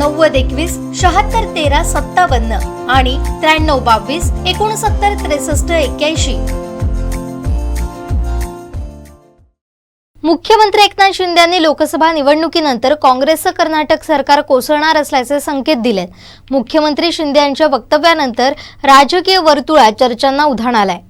नव्वद एकवीस शहात्तर तेरा सत्तावन्न आणि त्र्याण्णव बावीस एकोणसत्तर त्रेसष्ट एक्क्याऐंशी. मुख्यमंत्री एकनाथ शिंदे यांनी लोकसभा निवडणुकीनंतर काँग्रेसचं कर्नाटक सरकार कोसळणार असल्याचे संकेत दिलेत. मुख्यमंत्री शिंदे यांच्या वक्तव्यानंतर राजकीय वर्तुळात चर्चांना उधाण आलाय.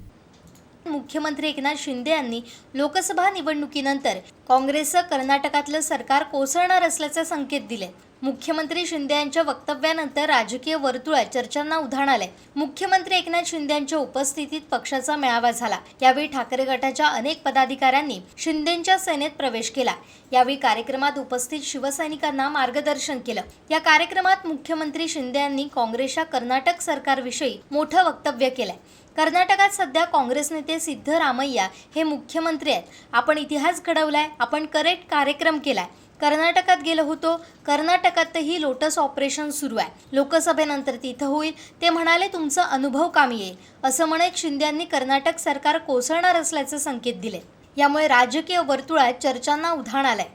मुख्यमंत्री एकनाथ शिंदे यांनी लोकसभा निवडणुकीनंतर काँग्रेसचं कर्नाटकातलं सरकार कोसळणार असल्याचे संकेत दिले. मुख्यमंत्री शिंदे यांच्या वक्तव्यानंतर राजकीय वर्तुळात चर्चांना उधाण आले मुख्यमंत्री एकनाथ शिंदे यांच्या उपस्थितीत पक्षाचा मेळावा झाला. यावेळी ठाकरे गटाच्या अनेक पदाधिकाऱ्यांनी शिंदेच्या सेनेत प्रवेश केला. यावेळी कार्यक्रमात उपस्थित शिवसैनिकांना मार्गदर्शन केलं. या कार्यक्रमात मुख्यमंत्री शिंदे यांनी काँग्रेसच्या कर्नाटक सरकारविषयी मोठं वक्तव्य केलंय. कर्नाटकात सध्या काँग्रेस नेते सिद्धरामय्या हे मुख्यमंत्री आहेत. आपण इतिहास घडवलाय. आपण करेक्ट कार्यक्रम केलाय. कर्नाटकात गेलो होतो. कर्नाटकातही लोटस ऑपरेशन सुरू आहे. लोकसभेनंतर तिथं होईल. ते म्हणाले तुमचा अनुभव कामी येईल. असं म्हणत शिंद्यांनी कर्नाटक सरकार कोसळणार असल्याचे संकेत दिले. यामुळे राजकीय वर्तुळात चर्चांना उधाण आलंय.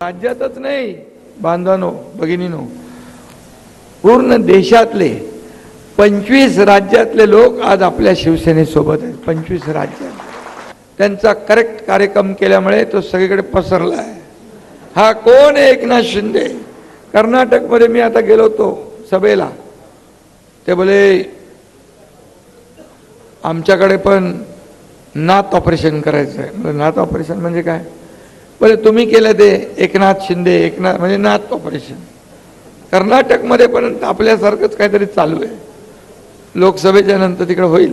राज्यातच नाही बांधवानो भगिनीनो. पूर्ण देशातले पंचवीस राज्यातले लोक आज आपल्या शिवसेनेसोबत आहेत. पंचवीस राज्यात त्यांचा करेक्ट कार्यक्रम केल्यामुळे तो सगळीकडे पसरला आहे. हा कोण आहे एकनाथ शिंदे? कर्नाटकमध्ये मी आता गेलो होतो सभेला. ते बोले आमच्याकडे पण नात ऑपरेशन करायचं आहे. म्हणलं, नात ऑपरेशन म्हणजे काय? बोले तुम्ही केलं ते एकनाथ शिंदे एकनाथ म्हणजे नात ऑपरेशन कर्नाटकमध्ये पण आपल्यासारखंच काहीतरी चालू आहे. लोकसभेच्या नंतर तिकडे होईल.